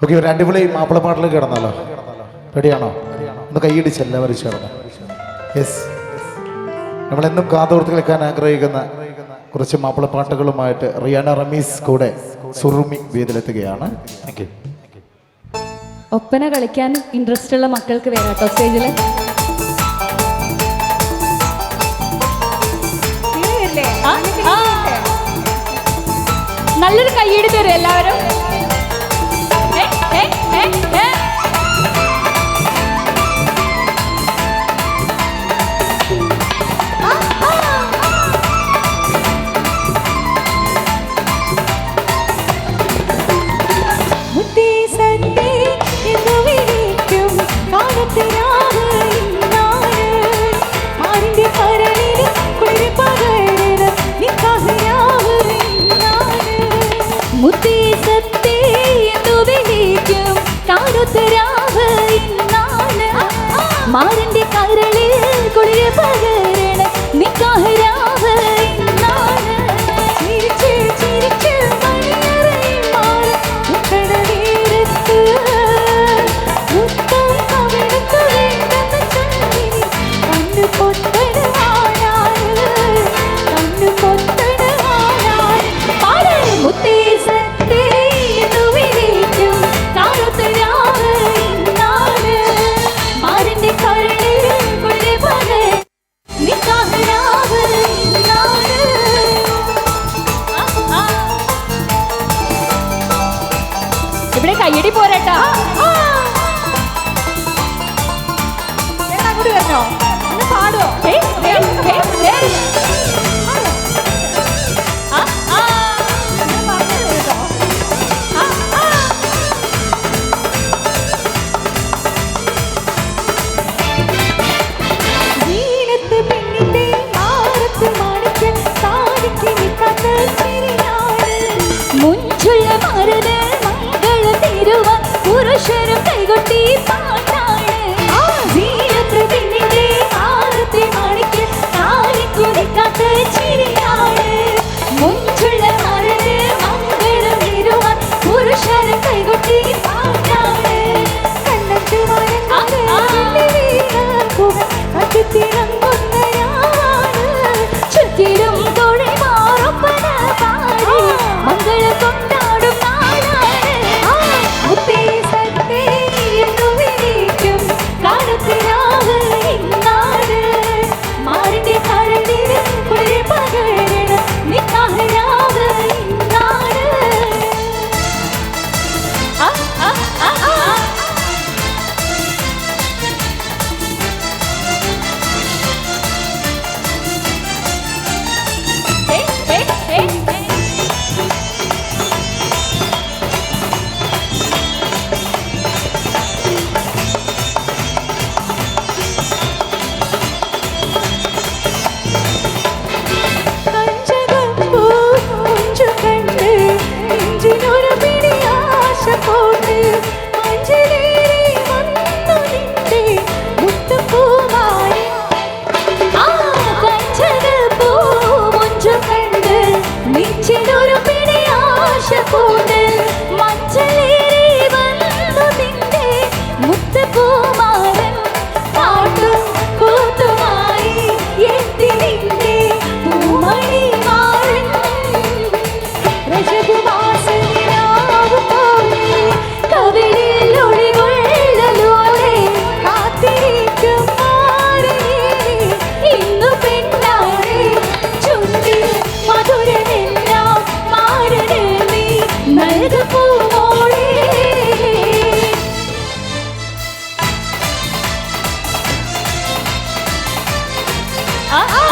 Okay ഒരു അടിപൊളി മാപ്പിളപ്പാട്ടിൽ കിടന്നല്ലോ റെഡിയാണോ? ഒന്ന് കൈയിടിച്ചല്ല എല്ലാവരും കിടന്നു യെസ് നമ്മളെന്നും കാതോർത്ത് കേൾക്കാൻ ആഗ്രഹിക്കുന്ന കുറച്ച് മാപ്പിളപ്പാട്ടുകളുമായിട്ട് റിയാന റമീസ് കൂടെ സുറുമി വേദിലെത്തുകയാണ് ഒപ്പന കളിക്കാൻ ഇൻട്രസ്റ്റ് ഉള്ള മക്കൾക്ക് വേണം കേട്ടോ സ്റ്റേജിൽ നല്ലൊരു കൈയ്യെടുത്ത് തരും എല്ലാവരും? മാറിന്റെ ഇടി പോരട്ടാ. അങ്ങോട്ട് വരണോ? പാടുവോ? pressure, I'm going. Ah! ah!